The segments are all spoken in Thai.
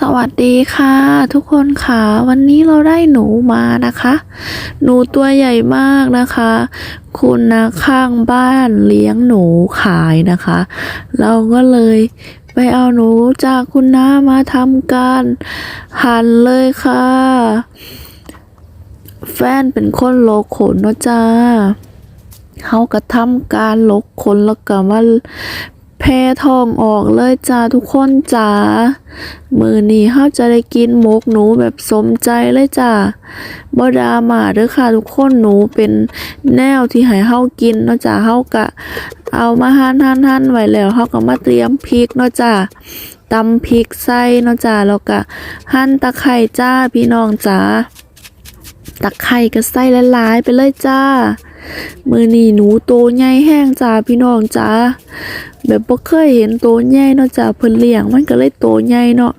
สวัสดีค่ะ ทุกคนค่ะ วันนี้เราได้หนูมานะคะ หนูตัวใหญ่มากนะคะ คุณนะข้างบ้านเลี้ยงหนูขายนะคะ เราก็เลยไปเอาหนูจากคุณน้ามาทำการหั่นเลยค่ะ แฟนเป็นคนโลกขนเนาะจ้าเขาก็ทำการลกขนแล้วก็มา แพทองออกเลยจ้าทุกคนจ้ามือนี้เขาจะได้กินหมกหนูแบบสมใจเลยจ้าบดรามาเด้อค่ะทุกคนหนูเป็นแนวที่ให้เฮากินเนาะจ้าเฮากะ เอามาหั่นหั่นหั่นไว้แล้วเฮาก็มาเตรียมพริกเนาะจ้าตำพริกใส่เนาะจ้าแล้วก็หั่นตะไคร้จ้าพี่น้องจ้าตะไคร้ก็ใส่หลายๆไปเลยจ้า มือนี้หนูโตใหญ่แห้งจ้าพี่น้องจ้าแบบบ่เคยเห็นโตใหญ่เนาะจ้าเพิ่นเลี้ยงมันก็เลยโตใหญ่เนาะ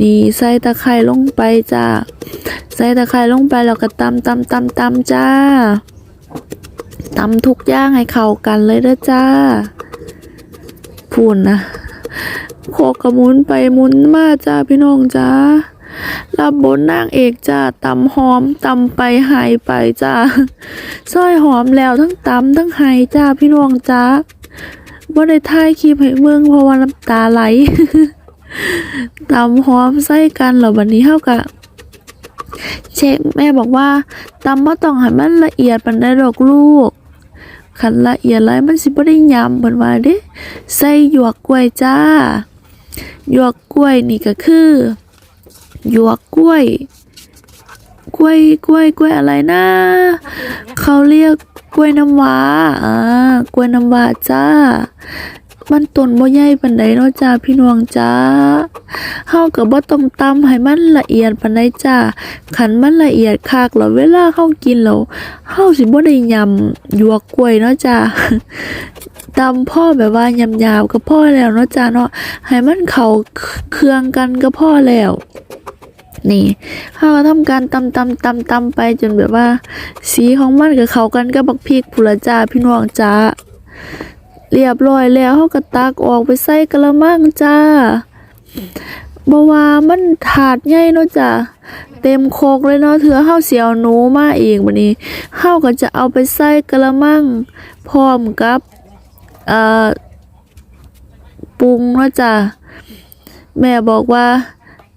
นี่ใส่ตะไคร้ลงไปจ้าใส่ตะไคร้ลงไปแล้วก็ตำตำตำตำจ้าตำทุกอย่างให้เข้ากันเลยเด้อจ้าพูนนะโคกระมุนไปมุนมาจ้าพี่น้องจ้า รับบนนางเอกจ้าตำหอมตำไปหายไปจ้าซอยหอมแล้วทั้งตำทั้งหายจ้าพี่น้องจ้าว่าได้ถ่ายคลิปให้เมืองเพราะว่าน้ำตาไหลตำหอมใส่กันแล้ววันนี้เฮากะเช็คแม่บอกว่าตำบ่ต้องให้มันละเอียดปานใดดอกลูกคันละเอียดหลยมันสิบ่ได้ยำเพิ่นว่าเด้ใส่หยวกกล้วยจ้าหยวกกล้วยนี่ก็คือ หยวกกล้วย กล้วยกล้วยกล้วยอะไรนะ เขาเรียกกล้วยน้ำว้าอ่ากล้วยน้ำว้าจ้า มันต้นบ่ใหญ่ปานใดเนาะจ้าพี่น้องจ้าเฮาก็บ่ต้องตำให้มันละเอียดปานใดจ้าคันมันละเอียดคักแล้วเวลาเฮากินแล้วเฮาสิบ่ได้ยำหยวกกล้วยเนาะจ้าตำพ่อแบบว่ายำยาวก็พ่อแล้วเนาะจ้าเนาะให้มันเข้าเครื่องกันก็พ่อแล้ว นี่เขาก็ทำการตำตำตำตำไปจนแบบว่า สีของมันกับเขากันกับบักพริกผุละจ้าพี่น้องจ้าเรียบร้อยแล้วเขาก็ตักออกไปใส่กระมังจ้าบว่ามันถาดใหญ่เนาะจ้าเต็มโคกเลยเนาะเถือเฮาเสียวหนูมาเองบัดนี้เฮาก็จะเอาไปใส่กระมังพร้อมกับเอ่อปรุงเนาะจ้าแม่บอกว่า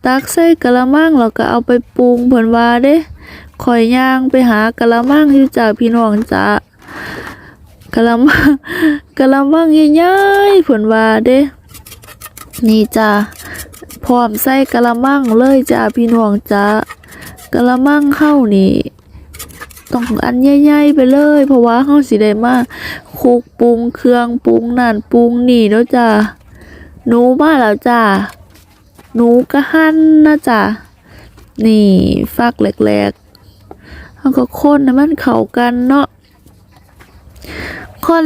ตักใส่กะละมังแล้วก็เอาไปปรุงเพิ่นว่าเด้ข่อยย่างไปหากะละมังอยู่จ้าพี่น้องจ้ากะละมังกะละมังใหญ่ๆเพิ่นว่าเด้นี่จ้าพร้อมใส่กะละมังเลยจ้าพี่น้องจ้ากะละมังเข้านี่ต้องอันใหญ่ๆไปเลย เพราะว่าเฮาสิได้มาคุกปรุงเครื่องปรุงนั่นปรุงนี่เนาะจ้าหนูมาแล้วจ้า หนูก็หั่นนะจ๊ะนี่ฟักแหลกๆแล้วก็คนให้มันเข้ากันเนาะคน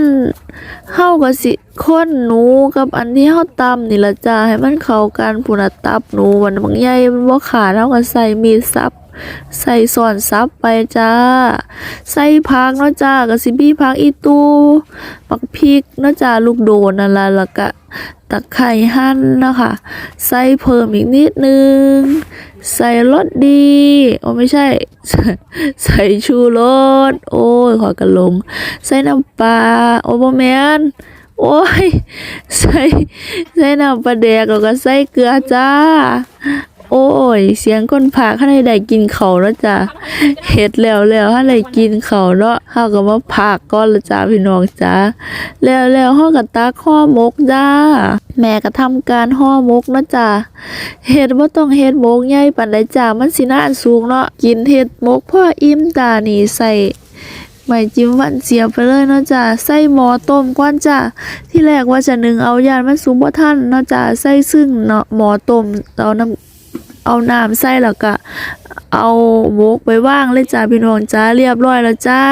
เข้ากับสิคนหนูกับอันที่เข้าตำนี่ละจ้าให้มันเข้ากันผุนตับหนูมันบางใหญ่มันบ่ขาดเฮากันใส่มีดซับ ใส่ส่วนซับไปจ้า ใส่ผักเนาะจ้าก็สิมีผักอีตูปักพริกเนาะจ้าลูกโดนนั่นล่ะแล้วก็ตะไคร้หั่นนะคะ ใส่เพิ่มอีกนิดนึง ใส่รสดี โอ้ไม่ใช่ ใส่ชูรส โอ้ยขอกระลง ใส่น้ำปลา โอ้บ่แมนโอ้ย ใส่ ใส่น้ำปลาแดกแล้วก็ใส่เกลือจ้า โอ้ย เสียงคนพากข้าในได้กินเขาแล้วจ้ะเฮ็ดแล้วแล้วข้างในกินเขาเนาะเฮาก็มาพากก่อนละจ้าพี่น้องจ้าแล้วแล้วเฮาก็ตักห่อมกจ้า แม่ก็ทำการห่อมกเนาะจ้าเฮ็ดบ่ต้องเฮ็ดมกใหญ่ปานใดจ้ามันสิน่าสูงเนาะกินเฮ็ดมกพ่ออิ่มตานี่ใส่ไม่จิ้มวันเสียไปเลยเนาะจ้าใส่หม้อต้มก่อนจ้าที่แรกว่าจะหนึ่งเอายานมันสุกบ่ทันเนาะจ้าใส่ซึ่งเนาะหม้อต้มเอาน้ำ เอาน้ำใส่แล้วก็เอาโมกไปว่างเลยจ้าพี่น้องจ้าเรียบร้อยแล้วจ้า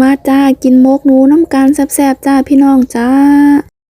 มาจ้ากินมกหนูน้ำการแซ่บๆจ้าพี่น้องจ้า